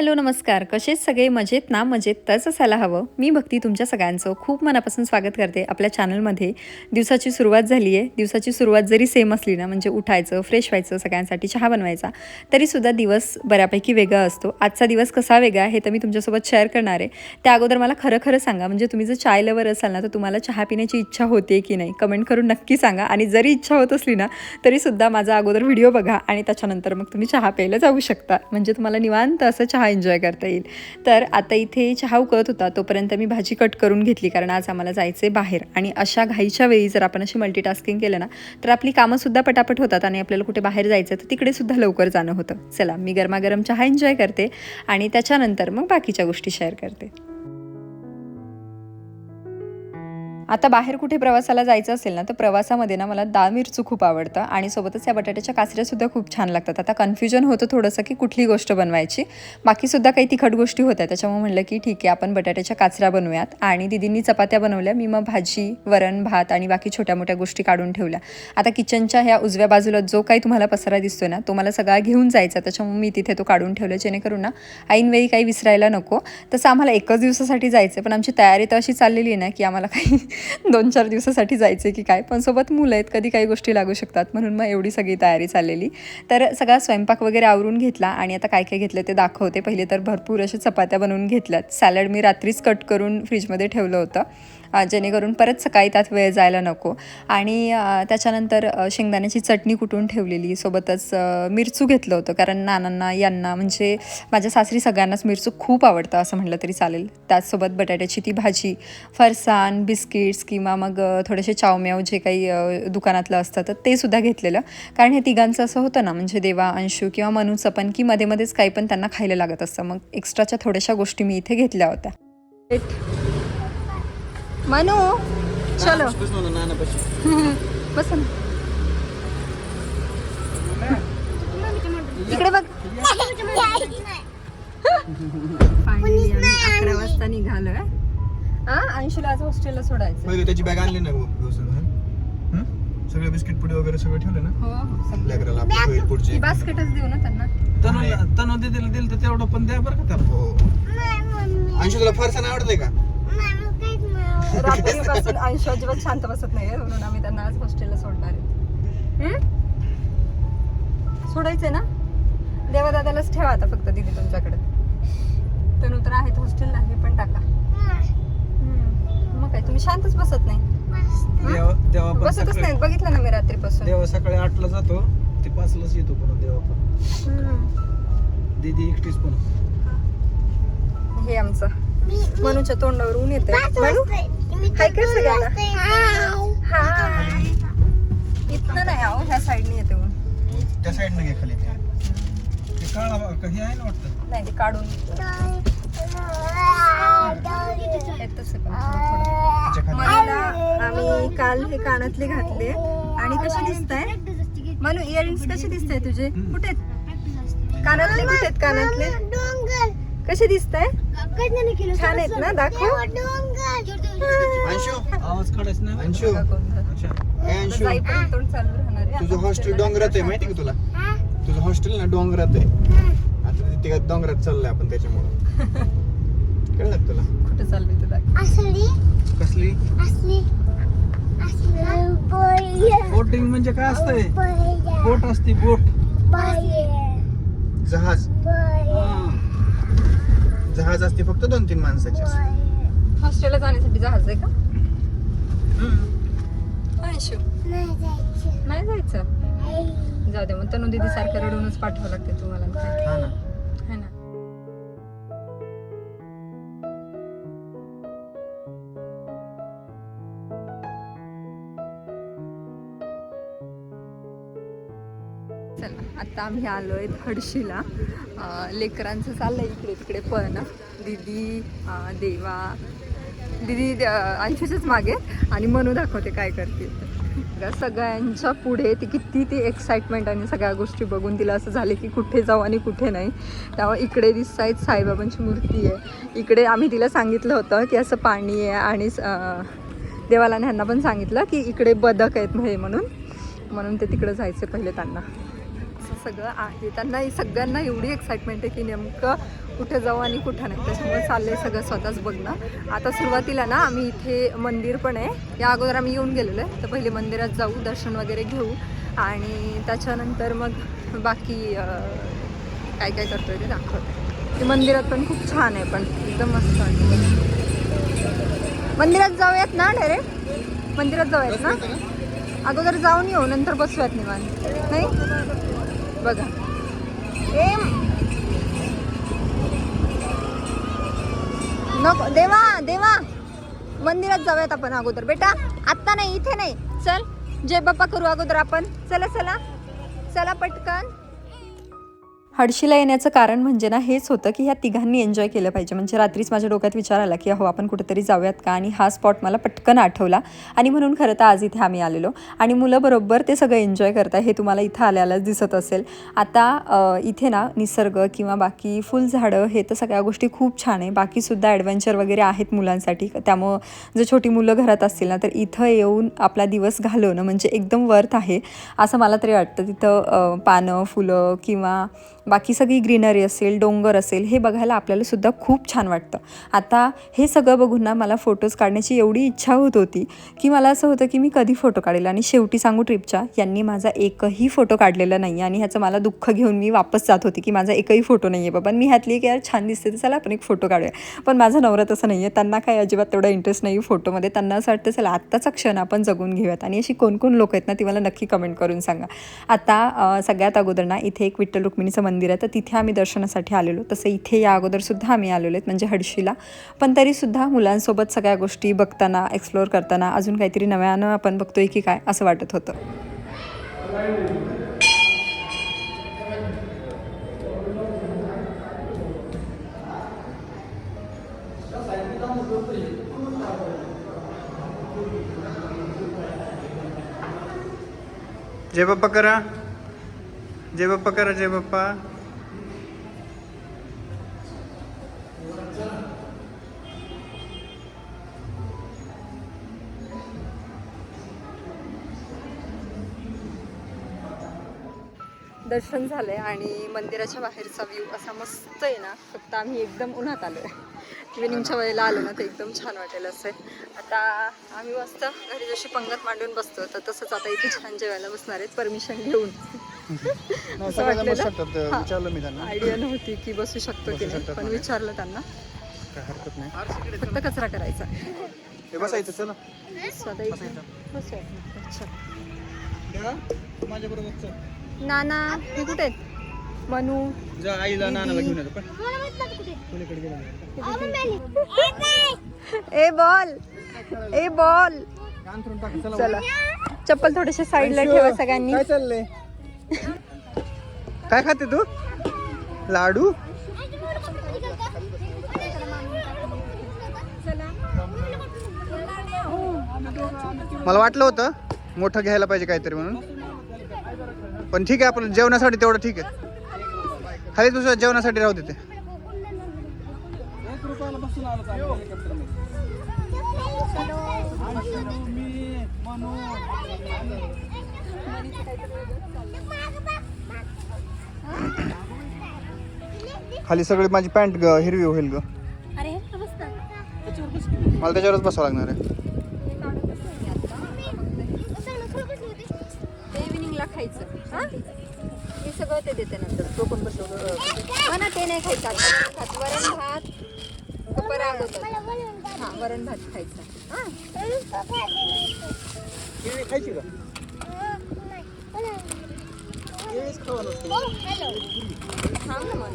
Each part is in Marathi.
हॅलो नमस्कार. कसेच सगळे? मजेत ना? मजेत. तरच असायला हवं. मी भक्ती तुमच्या सगळ्यांचं. खूप मनापासून स्वागत करते. आपल्या चॅनलमध्ये दिवसाची सुरुवात झाली आहे. दिवसाची सुरुवात जरी सेम असली ना म्हणजे उठायचं फ्रेश व्हायचं सगळ्यांसाठी चहा बनवायचा तरीसुद्धा दिवस बऱ्यापैकी वेगळा असतो. आजचा दिवस कसा वेगळा हे तर मी तुमच्यासोबत शेअर करणार आहे. त्या अगोदर मला खरं खरं सांगा. म्हणजे तुम्ही जर चाय लवर असाल ना तर तुम्हाला चहा पिण्याची इच्छा होते की नाही? कमेंट करून नक्की सांगा. आणि जरी इच्छा होत असली ना तरीसुद्धा माझा अगोदर व्हिडिओ बघा आणि त्याच्यानंतर मग तुम्ही चहा प्यायला जाऊ शकता. म्हणजे तुम्हाला निवांत असं चहा एन्जॉय करता येईल. तर आता इथे चहा उकळत होता तोपर्यंत मी भाजी कट करून घेतली कारण आज आम्हाला जायचं आहे बाहेर. आणि अशा घाईच्या वेळी जर आपण अशी मल्टीटास्किंग केलं ना तर आपली कामंसुद्धा पटापट होतात आणि आपल्याला कुठे बाहेर जायचं तर तिकडेसुद्धा लवकर जाणं होतं. चला मी गरमागरम चहा एन्जॉय करते आणि त्याच्यानंतर मग बाकीच्या गोष्टी शेअर करते. आता बाहेर कुठे प्रवासाला जायचं असेल ना तर प्रवासामध्ये ना मला डाळ मिरचू खूप आवडतं आणि सोबतच या बटाट्याच्या काचऱ्यासुद्धा खूप छान लागतात. आता कन्फ्युजन होतं थोडंसं की कुठली गोष्ट बनवायची. बाकीसुद्धा काही तिखट गोष्टी होत्या त्याच्यामुळे म्हणलं की ठीक आहे आपण बटाट्याच्या काचऱ्या बनवूयात. आणि दिदींनी चपात्या बनवल्या मी मग भाजी वरण भात आणि बाकी छोट्या मोठ्या गोष्टी काढून ठेवल्या. आता किचनच्या ह्या उजव्या बाजूला जो काही तुम्हाला पसारा दिसतोय ना तो मला सगळा घेऊन जायचा त्याच्यामुळे मी तिथे तो काढून ठेवला जेणेकरून ना ऐनवेळी काही विसरायला नको. तसं आम्हाला एकच दिवसासाठी जायचं पण आमची तयारी तर अशी चाललेली आहे ना की आम्हाला काही दोन चार दिवसासाठी जायचे की काय पण सोबत मुलं आहेत कधी काही गोष्टी लागू शकतात. म्हणून मग एवढी सगळी तयारी चाललेली. तर सगळा स्वयंपाक वगैरे आवरून घेतला आणि आता काय काय घेतलं ते दाखवते. पहिले तर भरपूर अशा चपात्या बनवून घेतल्यात. सॅलड मी रात्रीच कट करून फ्रीजमध्ये ठेवलं होतं. जेणेकरून परत सकाळी त्यात वेळ जायला नको. आणि त्याच्यानंतर शेंगदाण्याची चटणी कुटून ठेवलेली सोबतच मिरचू घेतलं होतं. कारण नानांना यांना म्हणजे माझ्या सासरी सगळ्यांनाच मिरचू खूप आवडतं असं म्हटलं तरी चालेल. त्याचसोबत बटाट्याची ती भाजी फरसाण बिस्किट्स किंवा मग थोडेसे चावम्याव जे काही दुकानातलं असतं तर ते सुद्धा घेतलेलं. कारण हे तिघांचं असं होतं ना म्हणजे देवा अंशू किंवा मनूचं पण की मध्ये मध्येच काही पण त्यांना खायला लागत असतं. मग एक्स्ट्राच्या थोड्याशा गोष्टी मी इथे घेतल्या होत्या. मनू चलो बस ना इकडे बघ आम्ही अकरा वाजता निघालोय हा अंशूला आज हॉस्टेलला सोडायचं त्याची बॅग आणली ना हं? सगळे बिस्किट पुडी वगैरे सगळं ठेवलं ना हो हो सगळं लेकराला पुढची ही बास्केटच देऊ ना त्यांना तनु तनु दिदीला दिलं तर तेवढं पण द्या बरं का त्याला हो अंशू तुला फरसाण आवडतंय का रात्रीपासून अंशू अजिबात शांत बसत नाही म्हणून आम्ही त्यांना आज हॉस्टेलला सोडणार आहे? सोडायचंय ना? देवादादालाच ठेवा आता फक्त दिदी तुमच्याकडे. तनु तर आहेत हॉस्टेलला हे पण टाका. हम्म. मग काय तुम्ही शांतच बसत नाही. देवा देवा पण बसतच नाही बघितलं ना मी रात्रीपासून. देवा सकाळी आठला जातो ते पाचलाच येतो पण देवा पण. दीदी एकटीच पण. हे आमचं. मनूच्या तोंडावर ऊन येते. मनू हाय कर सगळ्यांना हाय इथनं नाही आहो ह्या साईडने येते त्या साईडनं घे खाली. ते काळा हे आहे ना वाटतं? नाही ते काढून थोडं मनूला आम्ही काल हे कानातले घातले. आणि कसे दिसत आहे मनू इयरिंग्स कसे दिसत आहे तुझे? कुठे आहेत? कानातले कुठे आहेत कानातले कसे दिसत आहे छान आहेत ना? दाखव. अंशू? आवाज काढायच नाही. अंशू? ए अंशू. जाईपर्यंत तोंड चालू राहणार आहे. तुझं हॉस्टेल डोंगरात आहे माहिती का तुला? तुझं हॉस्टेल ना डोंगरात आहे. आता ते डोंगरात चाललंय आपण त्याच्यामुळं. कळलं का तुला? कुठे चाललंय ते दाखव. कसली? बोटिंग म्हणजे काय असतंय? बोट असते बोट. जहाज. जहाज असते फक्त दोन तीन माणसाची हॉस्टेलला जाण्यासाठी जहाज आहे का? अंशू नाही जायचं. जाऊ दे मग तनु दीदी सारखं रडूनच पाठवावं लागते तुम्हाला. काय हा ना. है ना. चला आता आम्ही आलोय हडशीला लेकरांचं चाललं आहे इकडे तिकडे पळणं दीदी देवा. दिदी अं, अंशूच्याच मागे. आणि मनू दाखवते काय करते. सगळ्यांच्या पुढे ती किती ती एक्साइटमेंट आणि सगळ्या गोष्टी बघून तिला असं झाले की कुठे जाऊ आणि कुठे नाही. त्यामुळे इकडे दिसत आहेत साईबाबांची मूर्ती आहे. इकडे आम्ही तिला सांगितलं होतं की असं पाणी आहे आणि अं, देवाला ह्यांना पण सांगितलं की इकडे बदक आहेत हे म्हणून. म्हणून ते तिकडे जायचं पहिले त्यांना. सगळं आहे. त्यांना सगळ्यांना एवढी एक्साइटमेंट आहे की नेमकं कुठे जाऊ आणि कुठं नाही. त्याच्यामुळे चाललंय सगळं स्वतःच बघणं. आता सुरुवातीला ना आम्ही इथे मंदिर पण आहे. या अगोदर आम्ही येऊन गेलेलो आहे. तर पहिले मंदिरात जाऊ दर्शन वगैरे घेऊ. आणि त्याच्यानंतर मग बाकी काय काय करतोय ते दाखवते ते मंदिरात पण खूप छान आहे पण एकदम मस्त वाटतं मंदिरात जाऊयात ना डायरेक्ट मंदिरात जाऊयात ना? अगोदर जाऊन येऊ नंतर बसूयात निवांत. नाही? बघा. नको देवा देवा. मंदिरात जाऊयात आपण अगोदर. बेटा आत्ता नाही इथे नाही. चल जय बाप्पा करू अगोदर आपण. चला चला. चला पटकन. हडशीला येण्याचं कारण म्हणजे ना हेच होतं की ह्या तिघांनी एन्जॉय केलं पाहिजे. म्हणजे रात्रीच माझ्या डोक्यात विचार आला की अहो आपण कुठेतरी जाऊयात का? आणि हा स्पॉट मला पटकन आठवला. आणि म्हणून खरं तर आज इथे आम्ही आलेलो. आणि मुलं बरोबर ते सगळं एन्जॉय करताय. हे तुम्हाला इथं आल्यालाच दिसत असेल. आता इथे ना निसर्ग किंवा बाकी फुलझाडं हे तर सगळ्या गोष्टी खूप छान आहे. बाकीसुद्धा ॲडव्हेंचर वगैरे आहेत मुलांसाठी. त्यामुळं जर छोटी मुलं घरात असतील ना तर इथं येऊन आपला दिवस घालवणं म्हणजे एकदम वर्थ आहे. असं मला तरी वाटतं. तिथं पानं फुलं किंवा बाकी सगळी ग्रीनरी असेल डोंगर असेल हे बघायला आपल्याला सुद्धा खूप छान वाटतं. आता हे सगळं बघून ना मला फोटोज काढण्याची एवढी इच्छा होत होती की मला असं होतं की मी कधी फोटो काढेल आणि शेवटी सांगू ट्रिपच्या यांनी माझा एकही फोटो काढलेला नाही आणि ह्याचं मला दुःख घेऊन मी वापस जात होती की माझा एकही फोटो नाही आहे बाबा. मी ह्यातली की यार छान दिसते तर चला आपण एक फोटो काढूया. पण माझं नवरा तसं नाही आहे त्यांना काही अजिबात तेवढा इंटरेस्ट नाही फोटोमध्ये त्यांना असं वाटतं चला आत्ताचा क्षण आपण जगून घेऊयात. आणि अशी कोण कोण लोक आहेत ना ती मला नक्की कमेंट करून सांगा. आता सगळ्यात अगोदर ना इथे एक विठ्ठल रुक्मिणीचं मंदिर आहे. तर तिथे आम्ही दर्शनासाठी आलेलो. तसं इथे या अगोदरसुद्धा आम्ही आलेलो आहेत म्हणजे हडशीला. पण तरीसुद्धा मुलांसोबत सगळ्या गोष्टी बघताना एक्सप्लोअर करताना अजून काहीतरी नव्यानं आपण बघतोय की काय असं वाटत होतं. जय बाप्पा करा. जय बाप्पा करा जय बाप्पा. दर्शन झालंय आणि मंदिराच्या बाहेरचा व्ह्यू असा मस्त आहे ना. फक्त आम्ही एकदम उन्हात आलो आहे इव्हिनिंगच्या वेळेला आलो ना तर एकदम छान वाटेल असं. आहे आता आम्ही मस्त घरी जशी पंगत मांडून बसतो तर तसंच आता इथे छान जेवायला बसणार आहेत. परमिशन घेऊन. असं वाटलेलं? विचारलं मी त्यांना. आयडिया नव्हती की बसू शकतो की नाही पण. विचारलं त्यांना. काय हरकत नाही. फक्त कचरा करायचा. हे बसायचं चला. माझ्या बरोबर नाना हे कुठे आहेत? मनू. जा आईला नानाला घेऊन येतो पण. कोणीकडे गेला ए बॉल. ए बॉल. चला चला. चप्पल थोडेसे साईडला ठेवा सगळ्यांनी. काय चाललंय? काय खाते तू? लाडू? मला वाटलं होतं मोठं घ्यायला पाहिजे काहीतरी म्हणून. पण ठीक आहे आपण जेवणासाठी तेवढं ठीक आहे. खाली तुझं जेवणासाठी राहू देते मी, खाली सगळी माझी पॅन्ट ग हिरवी होईल ग. मला त्याच्यावरच बसावं लागणार आहे. ते इव्हिनिंगला खायचं. हा? मी सगळं ते देते नंतर. तो पण बसवलं हा ना ते नाही खायचं. आता. वरण भात. दुपार अगोदर हा वरण भात खायचं. हा? खायची का? केळीच खावा थांब ना मग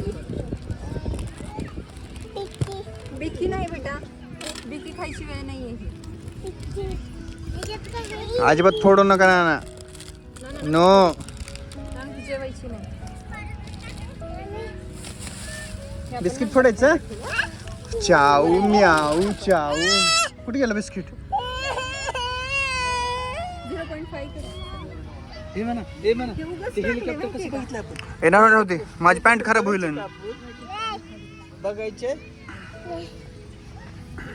बिकी नाही बेटा. बिकी खायची वेळ नाही आहे अजिबात फोडू नका ना. नो सांग जेवायची नाही. बिस्किट फोडायचं? चाऊ म्याऊ चाऊ. कुठे गेलं बिस्किट? झिरो पॉईंट फाईव्ह हे म्हणा हे म्हणा ते हेलिकॉप्टर कसं बघितलं आपण येणार नव्हती माझी पॅन्ट खराब होईल. बघायचे?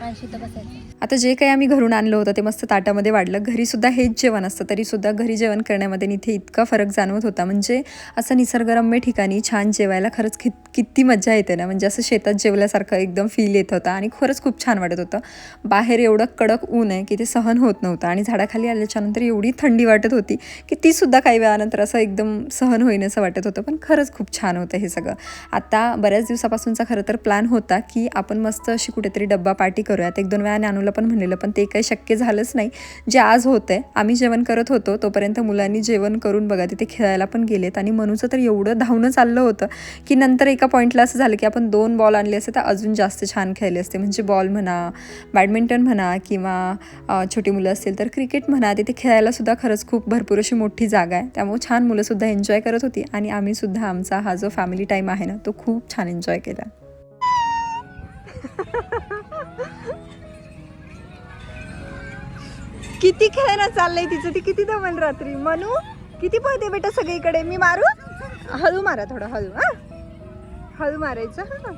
बसायचं. आता जे काही आम्ही घरून आणलं होतं ते मस्त ताटामध्ये वाढलं. घरीसुद्धा हेच जेवण असतं तरीसुद्धा घरी जेवण करण्यामध्ये इथे इतका फरक जाणवत होता. म्हणजे असं निसर्गरम्य ठिकाणी छान जेवायला खरंच कित किती मजा येते ना. म्हणजे असं शेतात जेवल्यासारखं एकदम फील येत होता आणि खरंच खूप छान वाटत होतं. बाहेर एवढं कडक ऊन आहे की ते सहन होत नव्हतं आणि झाडाखाली आल्याच्यानंतर एवढी थंडी वाटत होती की तीसुद्धा काही वेळानंतर असं एकदम सहन होईन असं वाटत होतं. पण खरंच खूप छान होतं हे सगळं. आता बऱ्याच दिवसापासूनचा खरं तर प्लॅन होता की आपण मस्त अशी कुठेतरी डब्बा पार्टी करूयात. एक दोन वेळा नानूला पण म्हणलेलं पण ते काही शक्य झालंच नाही. जे आज होतं आहे आम्ही जेवण करत होतो तोपर्यंत मुलांनी जेवण करून बघा तिथे खेळायला पण गेलेत. आणि मनूचं तर एवढं धावणं चाललं होतं की नंतर एका पॉईंटला असं झालं की आपण दोन बॉल आणले असते तर अजून जास्त छान खेळले असते. म्हणजे बॉल म्हणा बॅडमिंटन म्हणा किंवा छोटी मुलं असतील तर क्रिकेट म्हणा तिथे खेळायलासुद्धा खरंच खूप भरपूर अशी मोठी जागा आहे. त्यामुळे छान मुलंसुद्धा एन्जॉय करत होती. आणि आम्ही सुद्धा आमचा हा जो फॅमिली टाईम आहे ना तो खूप छान एन्जॉय केला. किती खेळणं चाललंय तिचं? ती किती दमन रात्री? मनू किती पळते बेटा सगळीकडे? मी मारू? हळू मारा थोडं हळू हा? हळू मारायचं हा?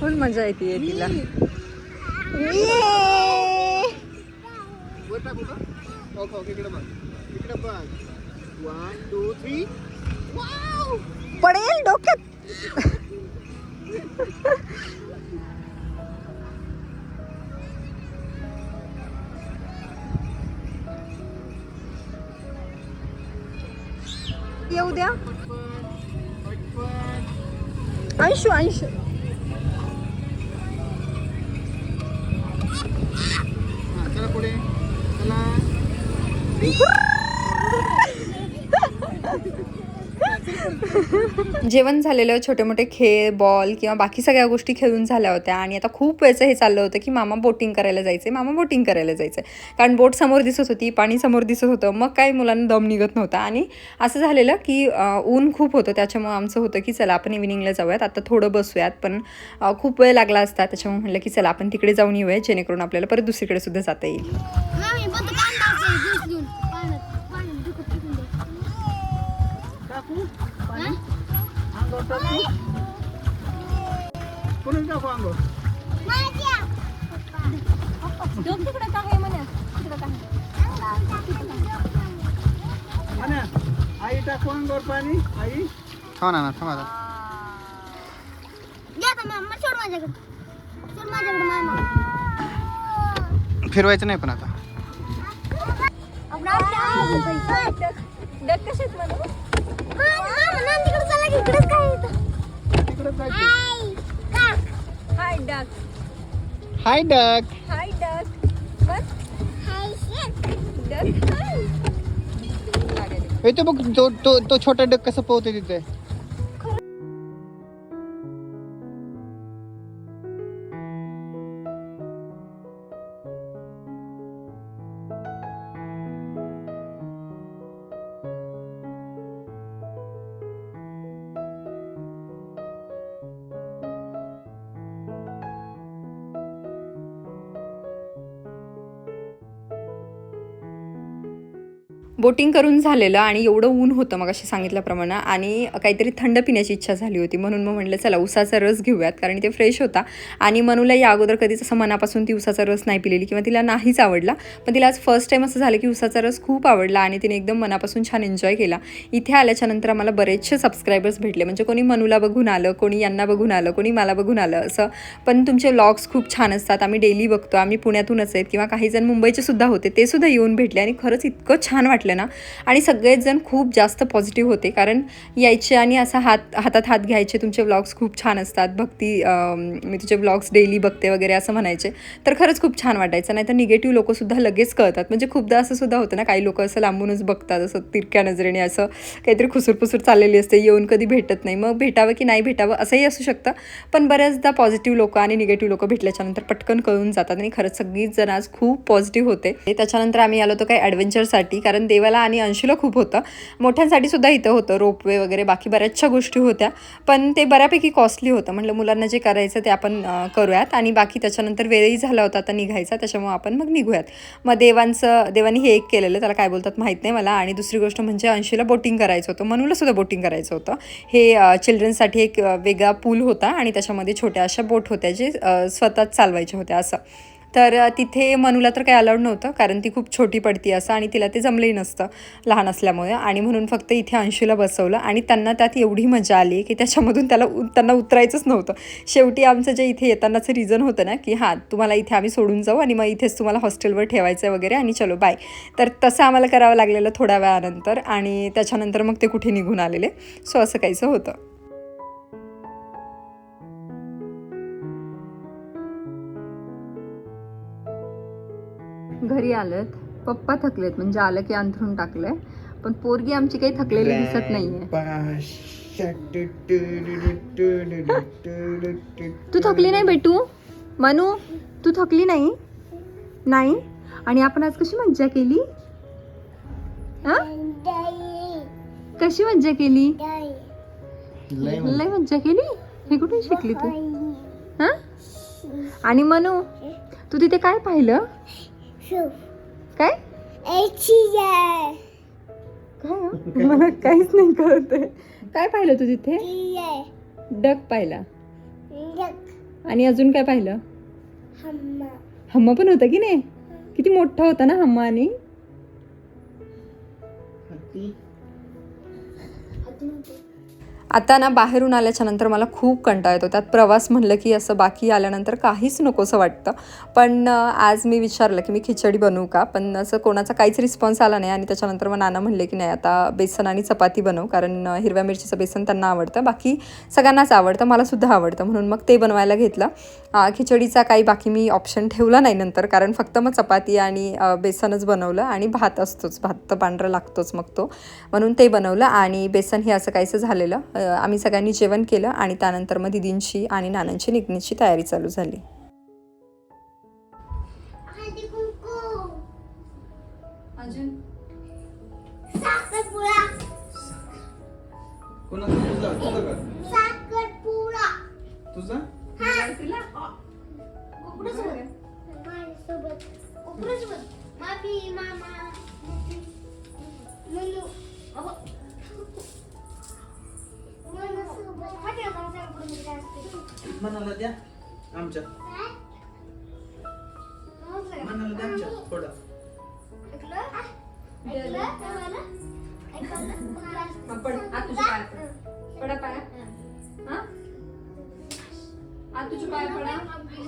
फुल मजा येते तिला. ये. पडेल डोक्यात. येऊ द्या अंशू अंशू जेवण झालेलं छोटे मोठे खेळ बॉल किंवा बाकी सगळ्या गोष्टी खेळून झाल्या होत्या. आणि आता खूप वेळचं हे चाललं होतं की मामा बोटिंग करायला जायचे मामा बोटिंग करायला जायचं. कारण बोट समोर दिसत होती पाणी समोर दिसत होतं. मग काही मुलांना दम निघत नव्हता. आणि असं झालेलं की ऊन खूप होतं. त्याच्यामुळे आमचं होतं की चला आपण इव्हिनिंगला जाऊयात. आता थोडं बसूयात पण खूप वेळ लागला असता. त्याच्यामुळे म्हटलं की चला आपण तिकडे जाऊन येऊया जेणेकरून आपल्याला परत दुसरीकडे सुद्धा जाता येईल. अंगावर टाकू डोक तिकडं म्हणे? तिकडं? आणि आई टाकू अंगावर पाणी आई थांबा ना थांबा सोड माझ्याकडे सोड माझ्याकडे मामा फिरवायचं नाही पण आता hi duck. Hi duck. Hi duck. बस. तो बघ तो तो तो छोटा डक कसं पोहते तिथे? बोटिंग करून झालेलं आणि एवढं ऊन होतं मग अशी सांगितल्याप्रमाणे. आणि काहीतरी थंड पिण्याची इच्छा झाली होती. म्हणून मग म्हटलं चला उसाचा रस घेऊयात. कारण ते फ्रेश होता. आणि मनूला या अगोदर कधीच असं मनापासून ती उसाचा रस नाही पिलेली किंवा तिला नाहीच आवडला. पण तिला आज फर्स्ट टाईम असं झालं की उसाचा रस खूप आवडला आणि तिने एकदम मनापासून छान एन्जॉय केला. इथे आल्याच्यानंतर आम्हाला बरेचसे सबस्क्रायबर्स भेटले. म्हणजे कोणी मनूला बघून आलं कोणी यांना बघून आलं कोणी मला बघून आलं असं. पण तुमचे व्लॉग्स खूप छान असतात. आम्ही डेली बघतो. आम्ही पुण्यातूनच आहेत किंवा काही जण मुंबईचे सुद्धा होते. ते सुद्धा येऊन भेटले आणि खरंच इतकं छान वाटलं ना. आणि सगळेच जण खूप जास्त पॉझिटिव्ह होते. कारण यायचे आणि असा हात हातात हात घ्यायचे. तुमचे व्लॉग्स खूप छान असतात. भक्ती मी तुझे व्लॉग्स डेली बघते वगैरे असं म्हणायचे. तर खरंच खूप छान वाटायचं. नाही तर निगेटिव्ह लोकंसुद्धा लगेच कळतात. म्हणजे खूपदा असं सुद्धा होतं ना काही लोक असं लांबूनच बघतात. असं तिरक्या नजरेने असं काहीतरी खुसूरपुसूर चाललेली असते. येऊन कधी भेटत नाही. मग भेटावं की नाही भेटावं असंही असू शकतं. पण बऱ्याचदा पॉझिटिव्ह लोक आणि निगेटिव्ह लोक भेटल्याच्यानंतर पटकन कळून जातात. आणि खरंच सगळीच जण आज खूप पॉझिटिव्ह होते. त्याच्यानंतर आम्ही आलो होतो काही ॲडव्हेंचरसाठी कारण देवाला आणि अंशूला खूप होतं. मोठ्यांसाठी सुद्धा इथं होतं रोपवे वगैरे बाकी बऱ्याचशा गोष्टी होत्या. पण ते बऱ्यापैकी कॉस्टली होतं. म्हटलं मुलांना जे करायचं ते आपण करूयात. आणि बाकी त्याच्यानंतर वेळही झाला होता आता निघायचा. त्याच्यामुळे आपण मग निघूयात. मग देवांचं देवानी हे एक केलेलं त्याला काय बोलतात माहीत नाही मला. आणि दुसरी गोष्ट म्हणजे अंशीला बोटिंग करायचं होतं. मनूला सुद्धा बोटिंग करायचं होतं. हे चिल्ड्रन्ससाठी एक वेगळा पूल होता. आणि त्याच्यामध्ये छोट्या अशा बोट होत्या जे स्वतःच चालवायच्या होत्या असं. तर तिथे मनूला तर काही अलाउड नव्हतं कारण ती खूप छोटी पडती असं आणि तिला ते जमलंही नसतं लहान असल्यामुळे. आणि म्हणून फक्त इथे अंशूला बसवलं आणि त्यांना त्यात एवढी मजा आली की त्याच्यामधून त्याला उ- त्यांना उतरायचंच नव्हतं. शेवटी आमचं जे इथे येतानाचं रिझन होतं ना की हां तुम्हाला इथे आम्ही सोडून जाऊ आणि मग इथेच तुम्हाला हॉस्टेलवर ठेवायचं आहे वगैरे आणि चलो बाय तर तसं आम्हाला करावं लागलेलं थोड्या वेळानंतर आणि त्याच्यानंतर मग ते कुठे निघून आलेले. सो असं काहीचं होतं. घरी आलेत. पप्पा थकलेत म्हणजे आलं की अंथरून टाकलंय. पण पोरगी आमची काही थकलेली दिसत नाहीये. तू थकली नाही बेटू? मनू तू थकली नाही? नाही? आणि आपण आज कशी मज्जा केली? हा? कशी मज्जा केली? लय मज्जा. केली? हे कुठे शिकली तू? हा? आणि मनू तू तिथे काय पाहिलं? काय? काय हं? मला काहीच नाही कळत. काय पाहिलं तू तिथे? डक पाहिला. आणि अजून काय पाहिलं? हम्मा पण होता की नाही? किती मोठा होता ना हम्मा आणि? आता ना बाहेरून आल्याच्यानंतर मला खूप कंटाळा येतो. त्यात प्रवास म्हणलं की असं बाकी आल्यानंतर काहीच नकोसं वाटतं. पण आज मी विचारलं की मी खिचडी बनवू का? पण असं कोणाचा काहीच रिस्पॉन्स आला नाही आणि त्याच्यानंतर मग नाना म्हणले की नाही आता बेसन आणि चपाती बनव. कारण हिरव्या मिरचीचं बेसन त्यांना आवडतं. बाकी सगळ्यांनाच आवडतं. मलासुद्धा आवडतं. म्हणून मग ते बनवायला घेतलं. खिचडीचा काही बाकी मी ऑप्शन ठेवला नाही नंतर. कारण फक्त मग चपाती आणि बेसनच बनवलं आणि भात असतोच. भात तर पांढरा लागतोच मग तो. म्हणून ते बनवलं आणि बेसन हे असं काहीसं झालेलं. आम्ही सगळ्यांनी जेवण केलं आणि त्यानंतर मग दिदींची आणि नानांची निघण्याची तयारी चालू झाली. अजून?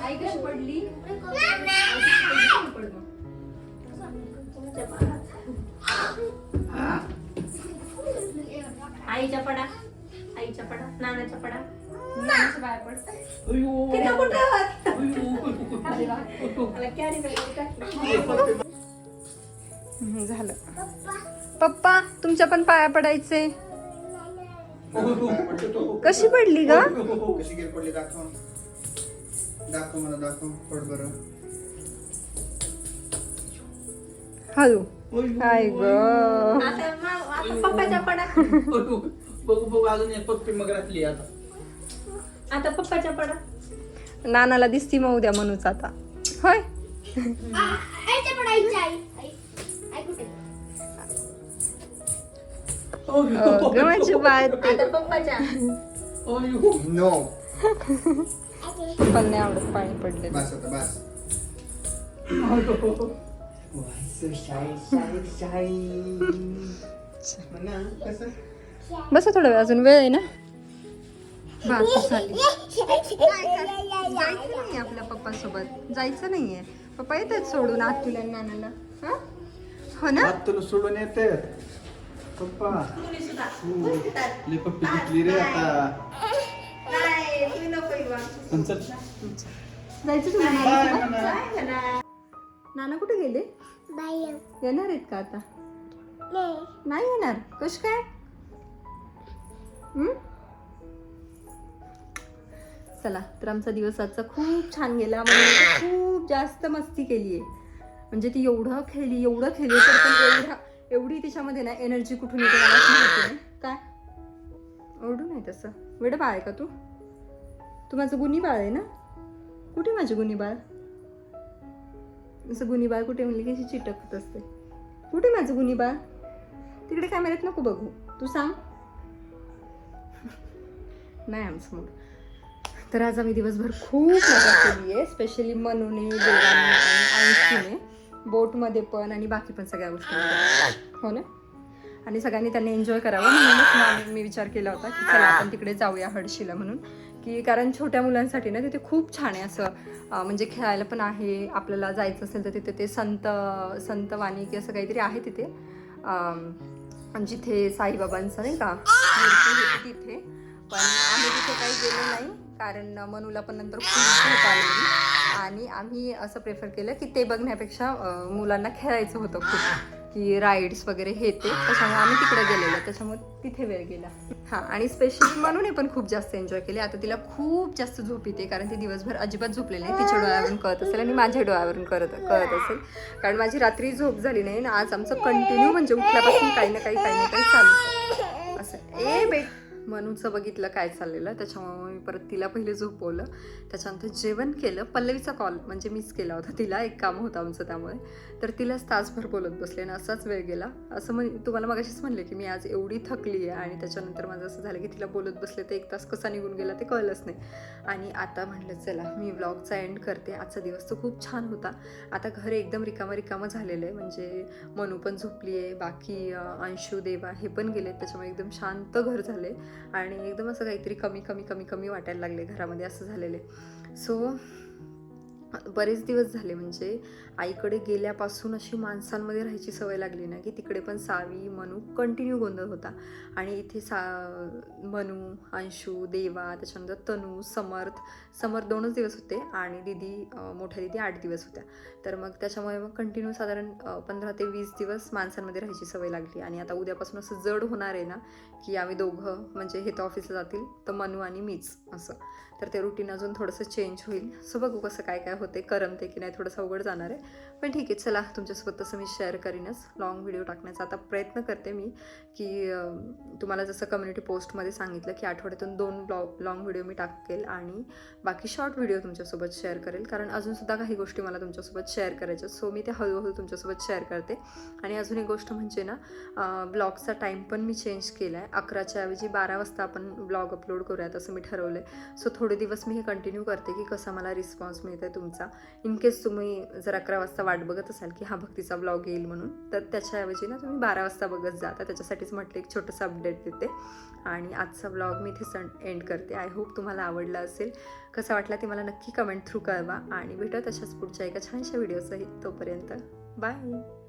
आई कशी पडली. आईच्या पडा आईच्या पडा नानाच्या पडा नानाच्या पाया पड अयो तिथं कुठं आहात? अयो. अरे वा. मला कॅरी बॅग टाकली. हम्म, झालं पप्पा तुमच्या पण पाया पडायचे कशी पडली ग कशी गेली पडली दाखव दाखव मला दाखव. पड बरं. अयो. काय ग. अयो. बघू बघू अजून एक पप्पी मग राखली आता. आता पप्पाच्या पडा. नानाला दिसती मग उद्या म्हणूच आता. होय? पप्पाच्या. नो पण नाही आवडत पाणी पडले बस आता बस. कसं बस थोडा वेळ अजून वेळ आहे ना? बस झाली जायचं नाही आपल्या पप्पा सोबत जायचं नाहीये पप्पा. येतात सोडून आत तुला आणि नानाला हा? हो ना तुला सोडून येते पप्पा पप्पी घेतली रे आता. जायचं तुला बाय. नाना कुठे गेले? येणार आहेत का आता? नाही येणार. कश काय? हं? चला तर आमचा दिवस आजचा खूप छान गेला. म्हणजे खूप जास्त मस्ती केली आहे. म्हणजे ती एवढं खेळली एवढं खेळली तर पण एवढा एवढी तिच्यामध्ये ना एनर्जी कुठून येते मला. काय? ओरडू नाही तसं. वेड बाळ आहे का तू? तू माझं गुन्ही बाळ आहे ना? कुठे माझी गुन्ही बाळ असं गुन्ही बाळ कुठे म्हणली की अशी चिटकत असते. कुठे माझं गुन्ही बाळ तिकडे कॅमेऱ्यात नको बघू. तू सांग. नाही आमचं मग तर आज आम्ही दिवसभर खूप मजा केली आहे स्पेशली मनूने देवाने आणि बोटमध्ये पण आणि बाकी पण सगळ्या गोष्टी हो ना? आणि सगळ्यांनी त्यांनी एन्जॉय करावं म्हणूनच मी विचार केला होता की चला आपण तिकडे जाऊया हडशीला म्हणून. की कारण छोट्या मुलांसाठी ना तिथे खूप छान आहे असं म्हणजे खेळायला पण आहे आपल्याला जायचं असेल तर तिथे ते संत संत वाणी की असं काहीतरी आहे तिथे. जिथे साईबाबांचं नाही का मूर्ती होती तिथे. पण आम्ही तिथे काही गेलो नाही कारण मनूला पण नंतर खूप झोप आलेली आणि आम्ही असं प्रेफर केलं की ते बघण्यापेक्षा मुलांना खेळायचं होतं खूप. की राईड्स वगैरे हे ते त्याच्यामुळे आम्ही तिकडे गेलेलो त्याच्यामुळे तिथे वेळ गेला. हां आणि स्पेशली म्हणून पण खूप जास्त एन्जॉय केले. आता तिला खूप जास्त झोप येते कारण ती दिवसभर अजिबात झोपलेली नाही. तिच्या डोळ्यावरून कळत असेल आणि माझ्या डोळ्यावरून करत कळत असेल. कारण माझी रात्री झोप झाली नाही आणि आज आमचं कंटिन्यू म्हणजे उठल्यापासून काही ना काही काही ना काही चालू. असं. ए बेट. मनूचं बघितलं काय चाललेलं त्याच्यामुळे मी परत तिला पहिले झोपवलं. त्याच्यानंतर जेवण केलं. पल्लवीचा कॉल म्हणजे मीच केला होता तिला एक काम होतं आमचं त्यामुळे. तर तिलाच तासभर बोलत बसले आणि असाच वेळ गेला. असं म्हण तुम्हाला मगाशीच म्हणले की मी आज एवढी थकली आहे आणि त्याच्यानंतर माझं असं झालं की तिला बोलत बसले तर एक तास कसा निघून गेला ते कळलंच नाही. आणि आता म्हटलं चला मी व्लॉगचा एंड करते. आजचा दिवस तर खूप छान होता. आता घर एकदम रिकामं रिकामं झालेलं आहे. म्हणजे मनू पण झोपली आहे. बाकी अंशू देवा हे पण गेले त्याच्यामुळे एकदम शांत घर झाले आणि एकदम असं काहीतरी कमी कमी कमी कमी वाटायला लागले घरामध्ये असं झालेले सो बरेच दिवस झाले म्हणजे आईकडे गेल्यापासून अशी माणसांमध्ये राहायची सवय लागली ना की तिकडे पण सावी मनू कंटिन्यू गोंधळ होता. आणि इथे सा मनू अंशू देवा त्याच्यानंतर तनू समर्थ समर्थ दोनच दिवस होते आणि दिदी मोठ्या दिदी आठ दिवस होत्या. तर मग त्याच्यामुळे मग कंटिन्यू साधारण पंधरा ते वीस दिवस माणसांमध्ये राहायची सवय लागली. आणि आता उद्यापासून असं जड होणार आहे ना की आम्ही दोघं म्हणजे हे तर ऑफिसला जातील तर मनू आणि मीच असं. तर ते रुटीन अजून थोडंसं चेंज होईल. सो बघू कसं काय काय होते करमते की नाही थोडंसं अवघड जाणार आहे. पण ठीक आहे चला तुमच्यासोबत तसं मी शेअर करीनच. लॉंग व्हिडिओ टाकण्याचा आता प्रयत्न करते मी की तुम्हाला जसं कम्युनिटी पोस्टमध्ये सांगितलं की आठवड्यातून दोन ब्लॉग लॉंग व्हिडिओ मी टाकेल आणि बाकी शॉर्ट व्हिडिओ तुमच्यासोबत शेअर करेल. कारण अजूनसुद्धा काही गोष्टी मला तुमच्यासोबत शेअर करायच्या सो मी ते हळूहळू तुमच्यासोबत शेअर करते. आणि अजून एक गोष्ट म्हणजे ना ब्लॉगचा टाईम पण मी चेंज केला आहे अकराच्या ऐवजी बारा वाजता आपण ब्लॉग अपलोड करूयात असं मी ठरवलं आहे सो थोडे दिवस मी हे कंटिन्यू करते की कसा मला रिस्पॉन्स मिळत आहे तुमचा. इन केस तुम्ही जर अकरा वाजता वाट बघत असाल की हा भक्तीचा ब्लॉग येईल म्हणून तर त्याच्याऐवजी ना तुम्ही बारा वाजता बघत जाता त्याच्यासाठीच म्हटलं एक छोटंसं अपडेट देते. आणि आजचा ब्लॉग मी इथे सण एंड करते. आय होप तुम्हाला आवडला असेल. कसा वाटला ते मला नक्की कमेंट थ्रू कळवा. आणि भेटत अशाच पुढच्या एका छानशा व्हिडिओसहित तोपर्यंत बाय